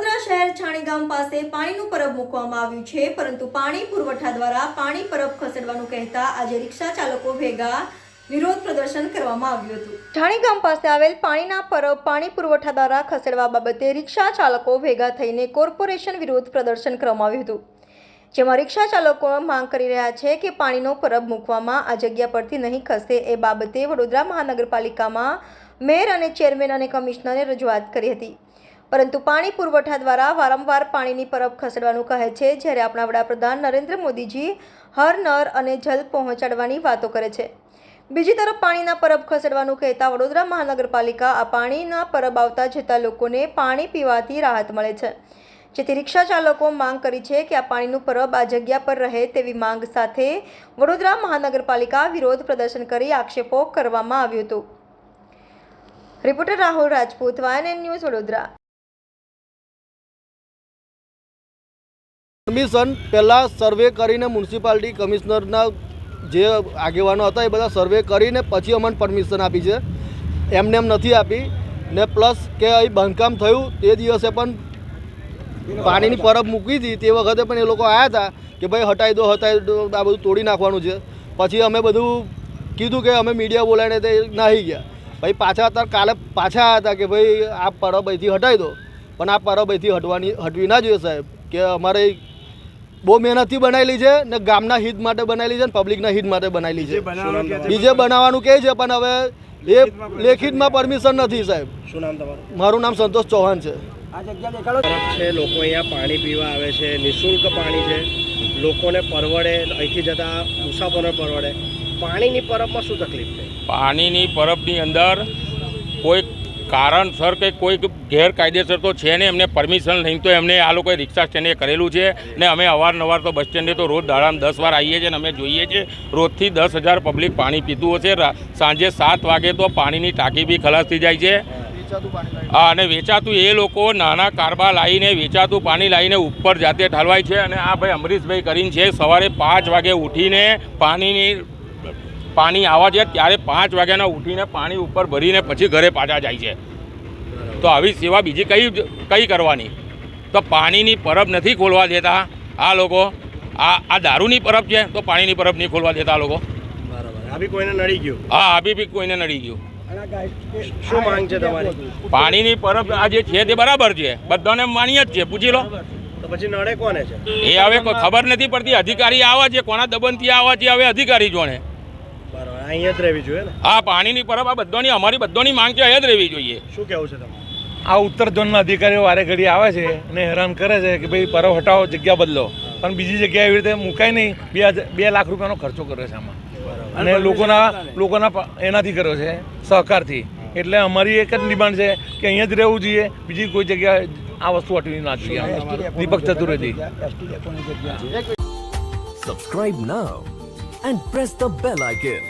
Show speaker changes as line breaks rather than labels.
ગામ પાસે પાણીનું પરબ મૂકવામાં આવ્યું છે, પરંતુ પાણી પુરવઠા દ્વારા પાણી પરબ ખસેડવાનું કહેતા આજે રિક્ષા ચાલકો ભેગા વિરોધ પ્રદર્શન કરવામાં આવ્યું હતું. છાણીગામ પાસે આવેલ પાણીના પરબ પાણી પુરવઠા દ્વારા ખસેડવા બાબતે રિક્ષા ચાલકો ભેગા થઈને કોર્પોરેશન વિરોધ પ્રદર્શન કરવામાં આવ્યું હતું. જેમાં રિક્ષા ચાલકો માંગ કરી રહ્યા છે કે પાણીનો પરબ મૂકવામાં આ જગ્યા પરથી નહીં ખસે એ બાબતે વડોદરા મહાનગરપાલિકામાં મેયર અને ચેરમેન અને કમિશનરે રજૂઆત કરી હતી. પરંતુ પાણી પુરવઠા દ્વારા વારંવાર પાણીની પરબ ખસેડવાનું કહે છે, જ્યારે આપણા વડાપ્રધાન નરેન્દ્ર મોદીજી હર નર અને જલ પહોંચાડવાની વાતો કરે છે. બીજી તરફ પાણીના પરબ ખસેડવાનું કહેતા વડોદરા મહાનગરપાલિકા આ પાણીના પરબ આવતા જતા લોકોને પાણી પીવાથી રાહત મળે છે. જેથી રિક્ષા ચાલકો માંગ કરી છે કે આ પાણીનું પરબ આ જગ્યા પર રહે તેવી માંગ સાથે વડોદરા મહાનગરપાલિકા વિરોધ પ્રદર્શન કરી આક્ષેપો કરવામાં આવ્યો હતો. Reporter Rahul Rajput YNN news Vadodara.
Commission પહેલાં સર્વે કરીને મ્યુનિસિપાલિટી કમિશનરના જે આગેવાનો હતા એ બધા સર્વે કરીને પછી અમને પરમિશન આપી છે. એમને એમ નથી આપી. ને પ્લસ કે અહીં બાંધકામ થયું તે દિવસે પણ પાણીની પરબ મૂકી હતી. તે વખતે પણ એ લોકો આવ્યા હતા કે ભાઈ હટાવી દો હટાવી દો, આ બધું તોડી નાખવાનું છે. પછી અમે બધું કીધું કે અમે મીડિયા બોલાવીને તે નાહી ગયા. ભાઈ પાછા અત્યારે કાલે પાછા આવ્યા હતા કે ભાઈ આ પરબ અહીંથી હટાવી દો. પણ આ પરબ અહીંથી હટવાની, હટવી ના જોઈએ સાહેબ. કે અમારે બહુ મહેનતથી બનાવેલી છે ને ગામના હિત માટે બનાવેલી છે ને પબ્લિકના હિત માટે બનાવેલી છે. બીજે બનાવવાનું કહે છે? પણ હવે એ લેખિતમાં પરમિશન નથી. સાહેબ.
શું નામ તમારું?
મારું નામ સંતોષ ચૌહાણ છે?
છે લોકો અહીંયા પાણી પીવા આવે છે નિઃશુલ્ક પાણી છે. લોકોને પરવડે અહીંથી જતા મુસાફરોને પરવડે. પાણીની પરબમાં શું તકલીફ છે?
પાણીની પરબની અંદર કોઈ કારણસર કે કોઈ ગેરકાયદેસર તો છે ને એમને પરમિશન લઈને તો એમને આ લોકોએ રિક્ષા સ્ટેન્ડે કરેલું છે ને અમે અવારનવાર તો બસ સ્ટેન્ડે તો રોજ દાડામાં દસ વાર આવીએ છીએ ને અમે જોઈએ છીએ. રોજથી દસ હજાર પબ્લિક પાણી પીતું હશે. સાંજે સાત વાગે તો પાણીની ટાંકી બી ખલાસ થઈ જાય છે. હા અને વેચાતું એ લોકો નાના કારબા લાવીને વેચાતું પાણી લાવીને ઉપર જાતે ઠાલવાય છે. અને આ ભાઈ અમરીશભાઈ કરીને છે સવારે પાંચ વાગે ઉઠીને પાણીની પાણી આવવા છે ત્યારે પાંચ વાગ્યાના ઉઠીને પાણી ઉપર ભરીને પછી ઘરે પાછા જાય છે. તો આવી સેવા બીજી કઈ કઈ કરવાની? તો પાણીની પરબ નથી ખોલવા દેતા. આ લોકો આ આ દારૂની પરબ છે તો પાણીની પરબ નહીં ખોલવા દેતા આ લોકો.
બરાબર. આ બી કોઈને નડી ગયું?
હા આવી બી કોઈને નડી ગયું.
શું માંગ છે તમારી?
પાણીની પરબ આ જે છે તે બરાબર છે. બધાને માન્ય જ છે. પૂછી લો.
પછી નડે કોને છે?
એ હવે ખબર નથી પડતી. અધિકારી આવા છે કોના દબનથી આવા છે હવે અધિકારી જોણે.
અહીંયા જ રહેવી જોઈએ ને?
આ પાણીની પરબ આ બધાની અમારી બધાની માંગ છે અહીંયા જ રહેવી જોઈએ.
શું કહેવું છે તમારું?
આ ઉત્તર ઝોનના અધિકારીઓ વારે ઘડી આવે છે અને હેરાન કરે છે કે ભાઈ પરબ હટાવો જગ્યા બદલો. પણ બીજી જગ્યાએ એવી રીતે મુકાય નહીં બે બે લાખ રૂપિયાનો ખર્ચો કર્યો છે આમાં. અને લોકોના લોકોના એનાથી કર્યો છે સહકારથી. એટલે અમારી એક જ ડિમાન્ડ છે કે અહીંયા જ રહેવું જોઈએ બીજી કોઈ જગ્યાએ આ વસ્તુ અટવી ના જોઈએ. Deepak Chaturvedi.
Subscribe now and press the bell icon.